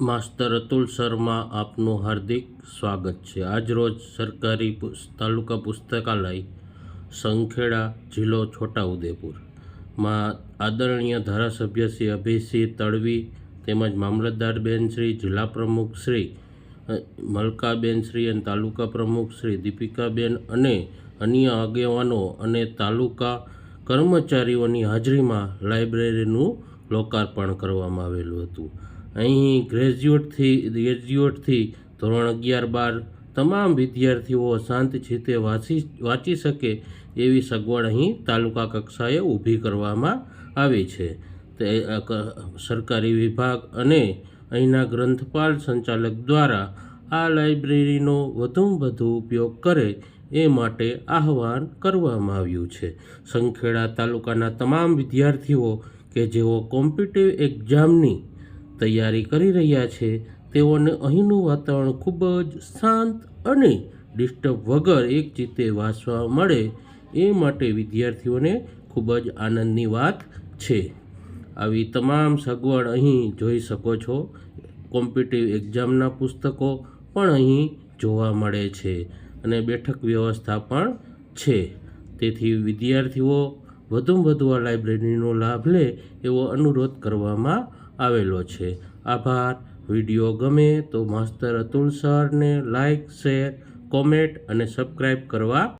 માસ્તર અતુલ શર્મા આપનું હાર્દિક સ્વાગત છે. આજરોજ સરકારી તાલુકા પુસ્તકાલય, સંખેડા જિલ્લો છોટાઉદેપુર. માં આદરણીય ધારાસભ્ય શ્રી અભિસિંહ તડવી તેમજ મામલતદારબેન શ્રી, જિલ્લા પ્રમુખ શ્રી મલકાબેન શ્રી અને તાલુકા પ્રમુખ શ્રી દીપિકાબેન અને અન્ય આગેવાનો અને તાલુકા કર્મચારીઓની હાજરીમાં લાઇબ્રેરીનું લોકાર્પણ કરવામાં આવેલું હતું. અહીં ગ્રેજ્યુએટથી ગ્રેજ્યુએટથી ધોરણ અગિયાર બાર તમામ વિદ્યાર્થીઓ શાંત ચિત્તે વાંચી વાંચી શકે એવી સગવડ અહીં તાલુકા કક્ષાએ ઊભી કરવામાં આવી છે. તે સરકારી વિભાગ અને અહીંના ગ્રંથપાલ સંચાલક દ્વારા આ લાઇબ્રેરીનો વધુમાં વધુ ઉપયોગ કરે એ માટે આહવાન કરવામાં આવ્યું છે. સંખેડા તાલુકાના તમામ વિદ્યાર્થીઓ કે જેઓ કોમ્પિટિવ એક્ઝામની તૈયારી કરી રહ્યા છે. તેઓને અહીંનું વાતાવરણ ખૂબ જ શાંત અને ડિસ્ટર્બ વગર એક ચિત્તે વાંચવા મળે એ માટે વિદ્યાર્થીઓને ખૂબ જ આનંદની વાત છે. આવી તમામ સગવડ અહીં જોઈ શકો છો. કોમ્પિટિવ એક્ઝામના પુસ્તકો પણ અહીં જોવા મળે છે અને બેઠક વ્યવસ્થા પણ છે. તેથી વિદ્યાર્થીઓ વધુમાં વધુ આ લાઇબ્રેરીનો લાભ લે એવો અનુરોધ કરવામાં આવેલો છે. આભાર. વીડિયો ગમે તો માસ્તર અતુલ સરને લાઈક, શેર, કોમેન્ટ અને સબસ્ક્રાઈબ કરવા